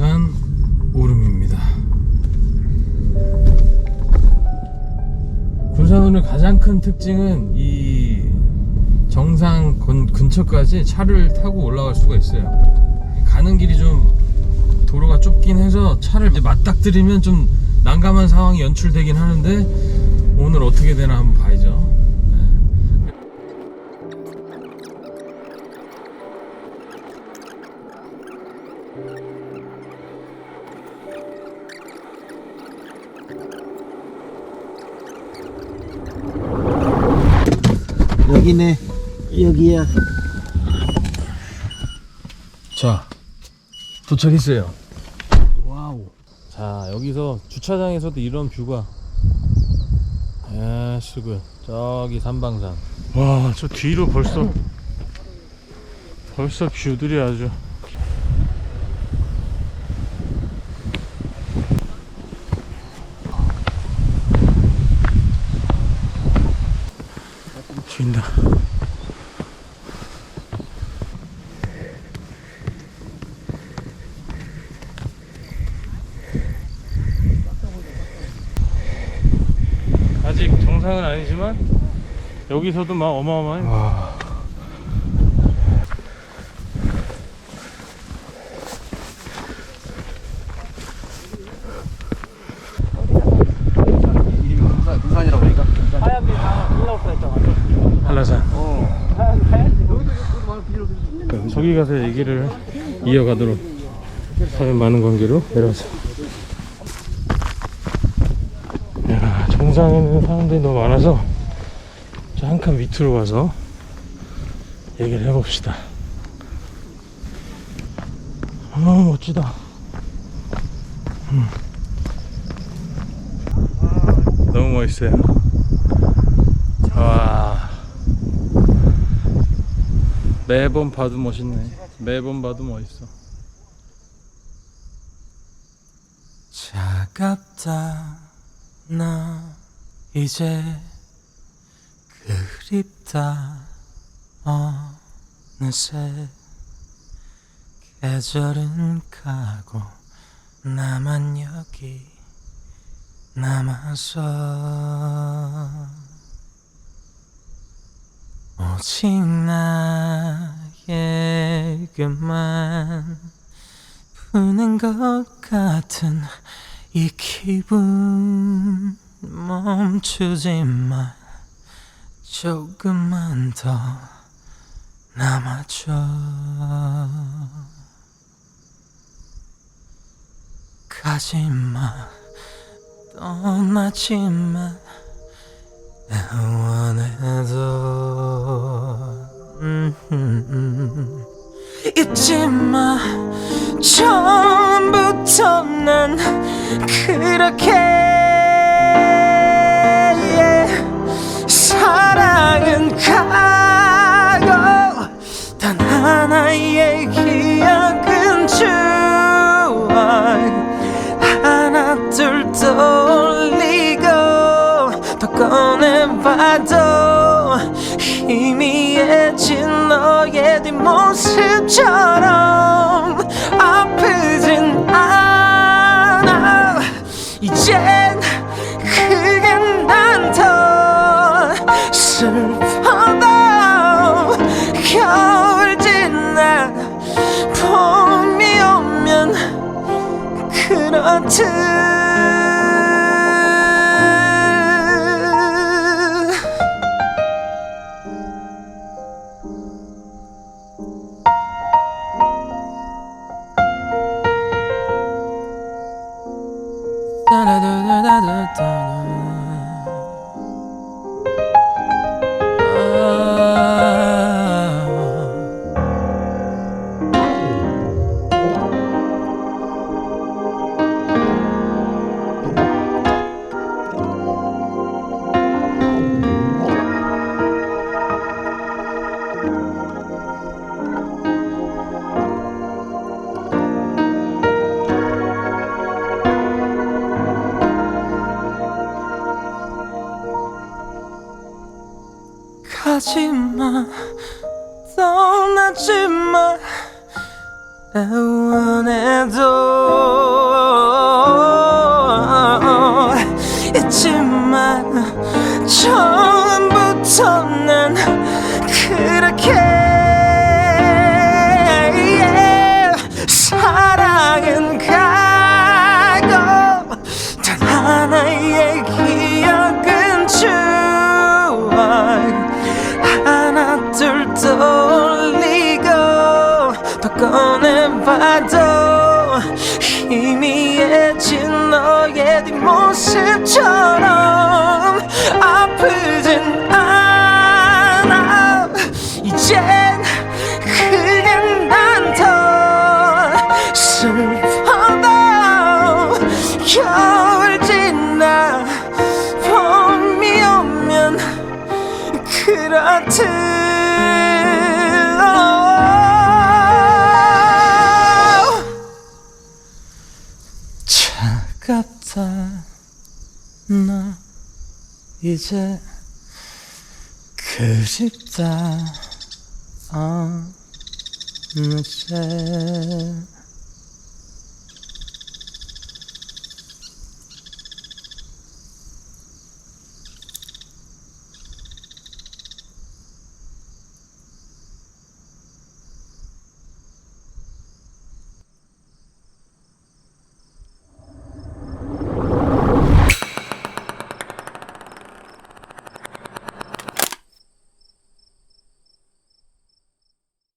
정자산 오름입니다. 군산오름 가장 큰 특징은 이 정상 근처까지 차를 타고 올라갈 수가 있어요. 가는 길이 좀 도로가 좁긴 해서 차를 맞닥뜨리면 좀 난감한 상황이 연출되긴 하는데 오늘 어떻게 되나 한번 봐야죠. 네. 여기네. 여기야. 자 도착했어요. 와우. 자 여기서 주차장에서도 이런 뷰가. 예수good 저기 삼방산. 와 저 뒤로 벌써 벌써 뷰들이 아주 튄다 아직 정상은 아니지만 여기서도 막 어마어마해. 등산이라고 그러니까 어. 저기 가서 얘기를 이어가도록 하면 많은 관계로 내려와서. 야, 정상에는 사람들이 너무 많아서 저한칸 밑으로 가서 얘기를 해봅시다. 아, 멋지다. 음. 너무 멋있어요. 와. 매번 봐도 멋있네. 매번 봐도 멋있어. 차갑다 나 이제 그립다 어느새 계절은 가고 나만 여기 남아서 오직 나 에게만 부는 것 같은 이 기분 멈추지 마. 조금만 더 남아줘. 가지마 떠나지 마 원해도. 음, 음, 음. 잊지 마 처음부터 난 그렇게 사랑은 가고 단 하나의 기억은 추억 하나 둘 떠올리고 또 꺼내봐도 희미해진 너의 뒷모습처럼 아프진 않아. 이젠 그게 난더 슬퍼도 겨울 지나 봄이 오면 그렇듯 た。 가지마. 떠나지마. 애원 꺼내봐도 희미해진 너의 뒷모습처럼 아프진 않아. 이젠 그게 난더 슬퍼도 겨울 지나 봄이 오면 그렇듯 차갑다 나 이제 그립다 어느새